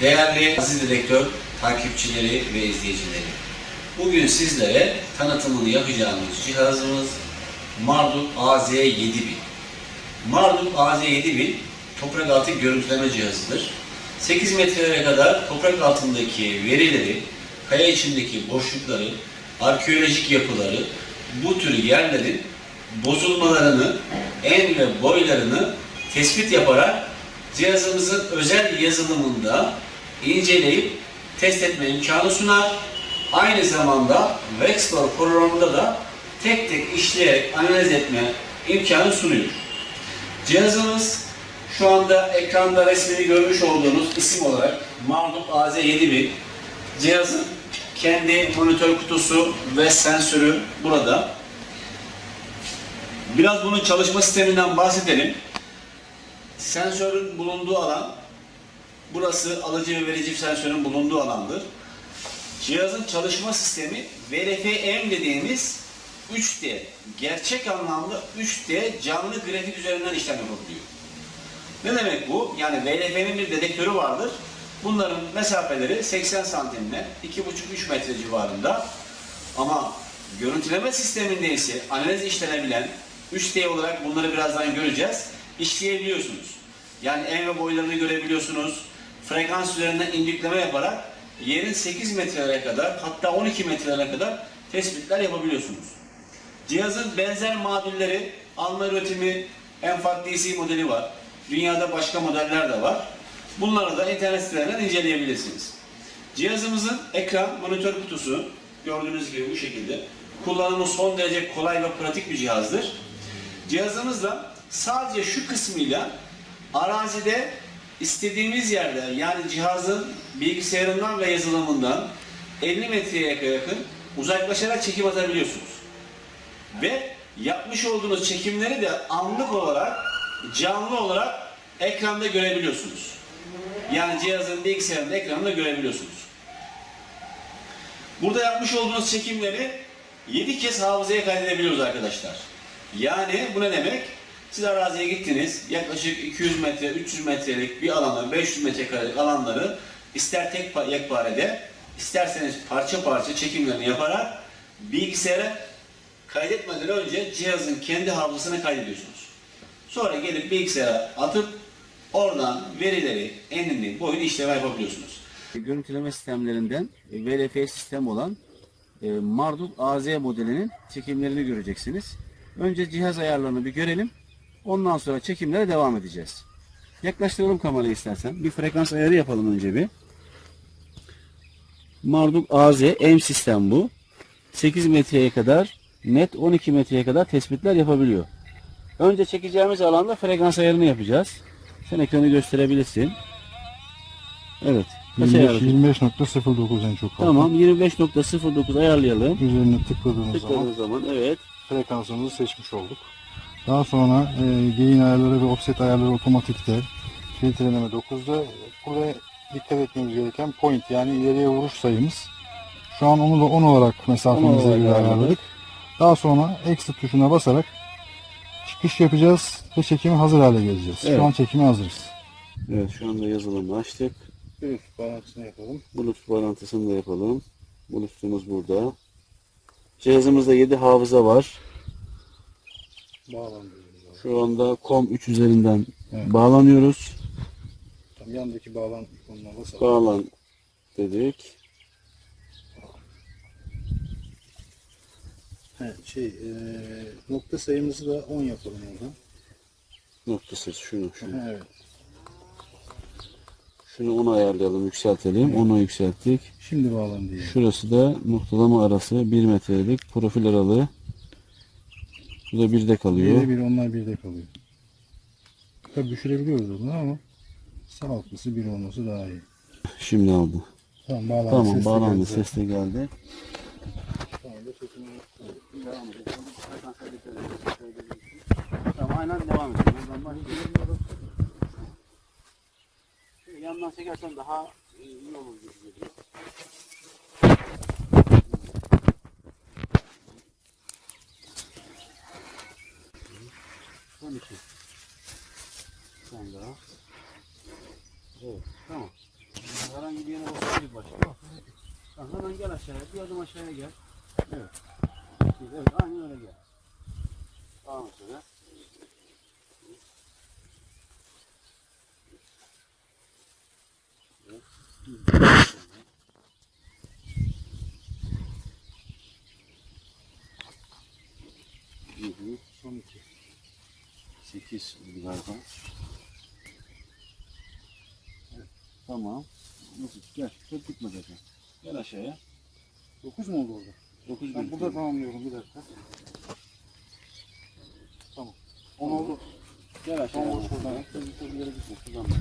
Değerli aziz direktör, takipçileri ve izleyicileri. Bugün sizlere tanıtımını yapacağımız cihazımız Marduk AZ7000. Marduk AZ7000 toprak altı görüntüleme cihazıdır. 8 metrelere kadar toprak altındaki verileri, kaya içindeki boşlukları, arkeolojik yapıları, bu tür yerlerin bozulmalarını, en ve boylarını tespit yaparak cihazımızın özel yazılımında inceleyip test etme imkanı sunar. Aynı zamanda Vexplore programında da tek tek işleyerek analiz etme imkanı sunuyor. Cihazımız şu anda ekranda resmini görmüş olduğunuz isim olarak Marduk AZ7000. Cihazın kendi monitör kutusu ve sensörü burada. Biraz bunun çalışma sisteminden bahsedelim. Sensörün bulunduğu alan, burası alıcı ve verici sensörün bulunduğu alandır. Cihazın çalışma sistemi VRFM dediğimiz 3D, gerçek anlamda 3D canlı grafik üzerinden işlem yapabiliyor. Ne demek bu? Yani VLF'nin bir dedektörü vardır. Bunların mesafeleri 80 santimle 2,5-3 metre civarında. Ama görüntüleme sisteminde ise analiz işlenebilen 3D olarak bunları birazdan göreceğiz. işleyebiliyorsunuz. Yani en ve boylarını görebiliyorsunuz. Frekans üzerinden indükleme yaparak yerin 8 metrelere kadar hatta 12 metrelere kadar tespitler yapabiliyorsunuz. Cihazın benzer modülleri Alman üretimi Enfat DC modeli var. Dünyada başka modeller de var. Bunları da internet sitelerinden inceleyebilirsiniz. Cihazımızın ekran, monitör kutusu gördüğünüz gibi bu şekilde. Kullanımı son derece kolay ve pratik bir cihazdır. Cihazımızla sadece şu kısmıyla arazide istediğimiz yerde yani cihazın bilgisayarından ve yazılımından 50 metreye yakın uzaklaşarak çekim atabiliyorsunuz. Ve yapmış olduğunuz çekimleri de anlık olarak, canlı olarak ekranda görebiliyorsunuz. Yani cihazın bilgisayarında ekranında görebiliyorsunuz. Burada yapmış olduğunuz çekimleri 7 kez hafızaya kaydedebiliyoruz arkadaşlar. Yani bu ne demek? Siz araziye gittiniz, yaklaşık 200 metre, 300 metrelik bir alanı, 500 metrekarelik alanları ister tek pa- yekparede, isterseniz parça parça çekimlerini yaparak bilgisayara kaydetmeden önce cihazın kendi hafızasına kaydediyorsunuz. Sonra gelip bilgisayara atıp oradan verileri, enini, boyunu işleme yapabiliyorsunuz. Görüntüleme sistemlerinden VLF sistem olan e, Marduk AZ modelinin çekimlerini göreceksiniz. Önce cihaz ayarlarını bir görelim. Ondan sonra çekimlere devam edeceğiz. Yaklaştıralım kamerayı istersen. Bir frekans ayarı yapalım önce bir. Marduk AZ M sistem bu. 8 metreye kadar net 12 metreye kadar tespitler yapabiliyor. Önce çekeceğimiz alanda frekans ayarını yapacağız. Sen ekranı gösterebilirsin. Evet. Kaç 25 ayarladın? 25.09 en çok fazla. Tamam 25.09 ayarlayalım. Üzerine tıkladığımız zaman Tıkladığımız zaman evet. frekansımızı seçmiş olduk. Daha sonra e, gain ayarları ve offset ayarları otomatikte. Filtreleme 9'da. Burada dikkat etmemiz gereken point yani ileriye vuruş sayımız. Şu an onu da 10 olarak mesafemize göre ayarladık. Daha sonra exit tuşuna basarak çıkış yapacağız ve çekimi hazır hale geleceğiz. Evet. Şu an çekime hazırız. Evet şu anda yazılımı açtık. Evet, bağlantısını yapalım. Bluetooth bağlantısını da yapalım. Bluetooth'umuz burada. Cihazımızda 7 hafıza var. Bağlandı. Şu anda COM3 üzerinden Evet. bağlanıyoruz. Tam yandaki bağlan ikonuna basalım. Bağlan dedik. Evet, şey, e, nokta sayımızı da 10 yapalım oradan. Noktası şunu şunu. Evet. Şunu 10 ayarlayalım, yükseltelim. 10'a yükselttik. Şimdi bağlandı yani. Şurası da noktalama arası 1 metrelik profil aralığı. Bu da 1'de kalıyor. Biri bir onlar birde kalıyor. Tabii düşürebiliyoruz onu ama sağlıklısı bir olması daha iyi. Şimdi aldı. Tamam bağlandı. Tamam ses de bağlandı. geldi. Ses de geldi. Tamam aynen devam edelim. Yandan çekersen daha iyi olur gibi geliyor. Son iki. Sen daha. Evet, tamam. Herhangi bir yere basabilir başka. Ha, hemen gel aşağıya. Bir adım aşağıya gel. Evet. Evet, aynen öyle gel. Tamam şöyle. Yedi, son iki. Sekiz galiba. Evet, tamam. Dokuz, gel. Çok gitme zaten. Gel aşağıya. 9 mu oldu orada? Dokuz Ben gün. burada tamamlıyorum bir dakika. Tamam. 10 oldu. Gel aşağıya. Tamam, Tamam, şuradan. şuradan. Tabii tabii yere gitme. Şuradan bak.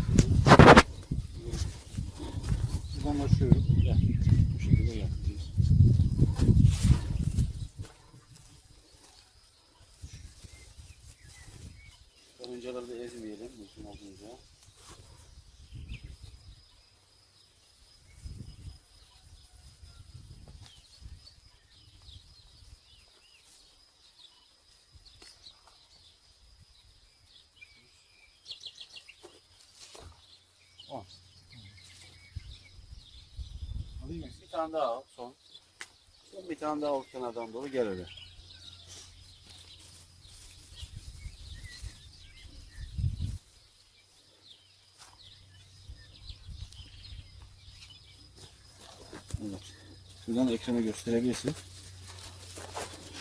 Buradan başlıyorum. Gel. Bu şekilde gel. Karıncaları da ezmeyelim. Mümkün olduğunca. Alayım mı? Bir tane daha al son. Son bir tane daha al kenardan doğru gel öyle. Evet. Şuradan ekrana gösterebilirsin.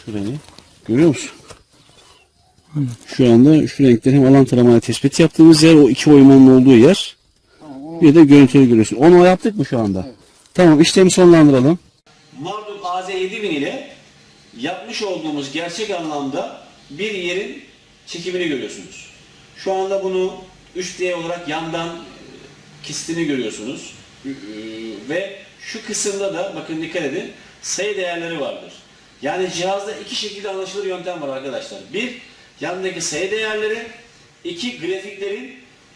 Şurayı. Görüyor musun? Şu anda şu renkleri hem alan taramayla tespit yaptığımız yer, o iki oymanın olduğu yer. Tamam onu Bir de görüntüleri görüyorsun. Onu yaptık mı şu anda? Tamam işlemi sonlandıralım. Marduk AZ7000 ile yapmış olduğumuz gerçek anlamda bir yerin çekimini görüyorsunuz. Şu anda bunu 3D olarak yandan e, kistini görüyorsunuz. Ve şu kısımda da bakın dikkat edin sayı değerleri vardır. Yani cihazda iki şekilde anlaşılır yöntem var arkadaşlar. Bir, yandaki sayı değerleri. iki grafiklerin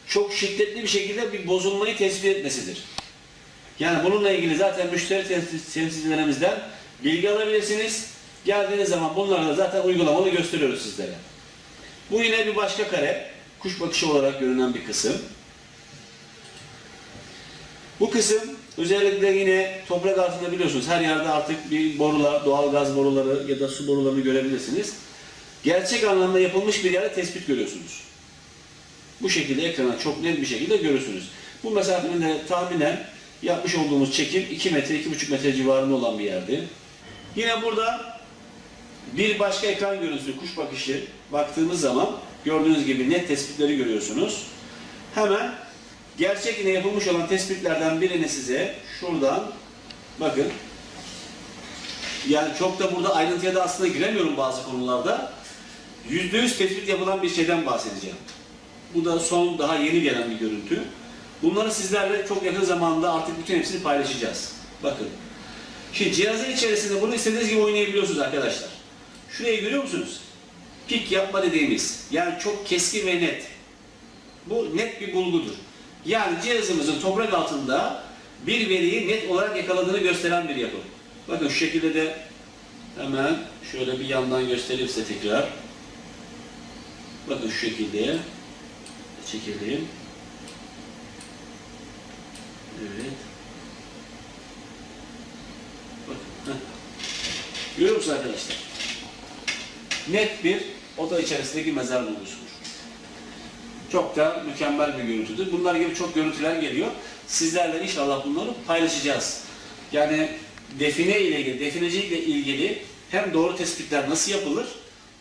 çok şiddetli bir şekilde bir bozulmayı tespit etmesidir. Yani bununla ilgili zaten müşteri temsil- temsilcilerimizden bilgi alabilirsiniz. Geldiğiniz zaman bunları da zaten uygulamalı gösteriyoruz sizlere. Bu yine bir başka kare. Kuş bakışı olarak görünen bir kısım. Bu kısım özellikle yine toprak altında biliyorsunuz her yerde artık bir borular, doğal gaz boruları ya da su borularını görebilirsiniz. Gerçek anlamda yapılmış bir yerde tespit görüyorsunuz. Bu şekilde ekrana çok net bir şekilde görürsünüz. Bu mesafenin de tahminen yapmış olduğumuz çekim 2 metre, 2,5 metre civarında olan bir yerdi. Yine burada bir başka ekran görüntüsü, kuş bakışı baktığımız zaman gördüğünüz gibi net tespitleri görüyorsunuz. Hemen gerçek yine yapılmış olan tespitlerden birini size şuradan bakın. Yani çok da burada ayrıntıya da aslında giremiyorum bazı konularda. %100 tespit yapılan bir şeyden bahsedeceğim. Bu da son daha yeni gelen bir görüntü. Bunları sizlerle çok yakın zamanda artık bütün hepsini paylaşacağız. Bakın. Şimdi cihazın içerisinde bunu istediğiniz gibi oynayabiliyorsunuz arkadaşlar. Şurayı görüyor musunuz? Pik yapma dediğimiz. Yani çok keskin ve net. Bu net bir bulgudur. Yani cihazımızın toprak altında bir veriyi net olarak yakaladığını gösteren bir yapı. Bakın şu şekilde de hemen şöyle bir yandan göstereyim size tekrar. Bakın şu şekilde çekelim. Görüyor musunuz arkadaşlar? Net bir oda içerisindeki mezar bulgusudur. Çok da mükemmel bir görüntüdür. Bunlar gibi çok görüntüler geliyor. Sizlerle inşallah bunları paylaşacağız. Yani define ile ilgili, definecilikle ilgili hem doğru tespitler nasıl yapılır,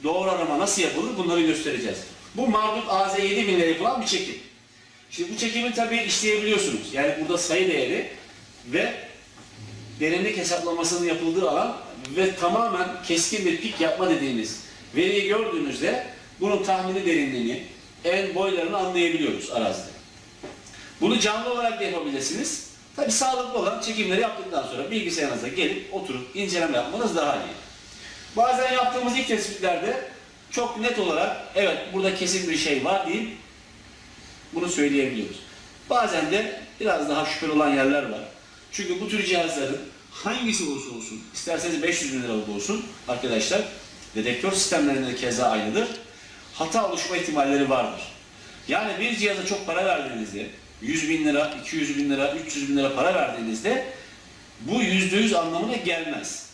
doğru arama nasıl yapılır bunları göstereceğiz. Bu Marduk AZ7000 ile yapılan bir çekim. Şimdi bu çekimi tabii işleyebiliyorsunuz. Yani burada sayı değeri ve derinlik hesaplamasının yapıldığı alan ve tamamen keskin bir pik yapma dediğimiz veriyi gördüğünüzde bunun tahmini derinliğini, en boylarını anlayabiliyoruz arazide. Bunu canlı olarak da yapabilirsiniz. Tabii sağlıklı olan çekimleri yaptıktan sonra bilgisayarınıza gelip oturup inceleme yapmanız daha iyi. Bazen yaptığımız ilk tespitlerde çok net olarak evet burada kesin bir şey var deyip bunu söyleyebiliyoruz. Bazen de biraz daha şüpheli olan yerler var. Çünkü bu tür cihazların hangisi olursa olsun, isterseniz 500 bin liralık olsun arkadaşlar, dedektör sistemlerinde de keza aynıdır. Hata oluşma ihtimalleri vardır. Yani bir cihaza çok para verdiğinizde 100 bin lira, 200 bin lira, 300 bin lira para verdiğinizde bu %100 anlamına gelmez.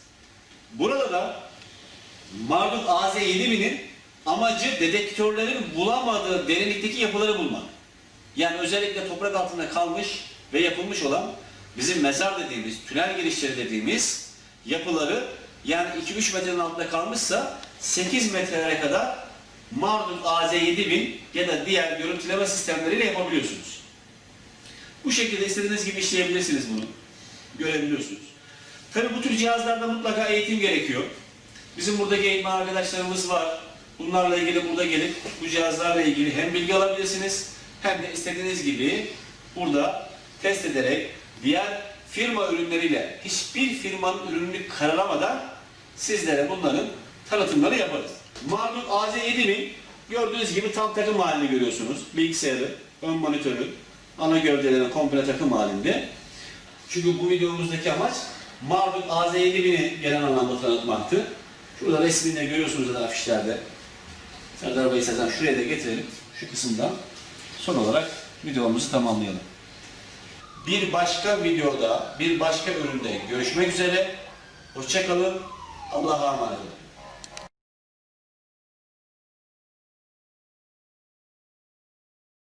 Burada da Marduk AZ7000'in amacı dedektörlerin bulamadığı derinlikteki yapıları bulmak. Yani özellikle toprak altında kalmış ve yapılmış olan bizim mezar dediğimiz, tünel girişleri dediğimiz yapıları yani 2-3 metrenin altında kalmışsa 8 metrelere kadar Marduk AZ7000 ya da diğer görüntüleme sistemleriyle yapabiliyorsunuz. Bu şekilde istediğiniz gibi işleyebilirsiniz bunu. Görebiliyorsunuz. Tabii bu tür cihazlarda mutlaka eğitim gerekiyor. Bizim buradaki eğitmen arkadaşlarımız var. Bunlarla ilgili burada gelip bu cihazlarla ilgili hem bilgi alabilirsiniz hem de istediğiniz gibi burada test ederek diğer firma ürünleriyle hiçbir firmanın ürününü karalamadan sizlere bunların tanıtımları yaparız. Marduk AZ7000 gördüğünüz gibi tam takım halini görüyorsunuz. Bilgisayarı, ön monitörü, ana gövdeleri komple takım halinde. Çünkü bu videomuzdaki amaç Marduk AZ7000'i genel anlamda tanıtmaktı. Şurada resmini de görüyorsunuz zaten afişlerde. Serdar Bey istersen şuraya da getirelim. Şu kısımdan. Son olarak videomuzu tamamlayalım. Bir başka videoda, bir başka üründe görüşmek üzere. Hoşçakalın. Allah'a emanet olun.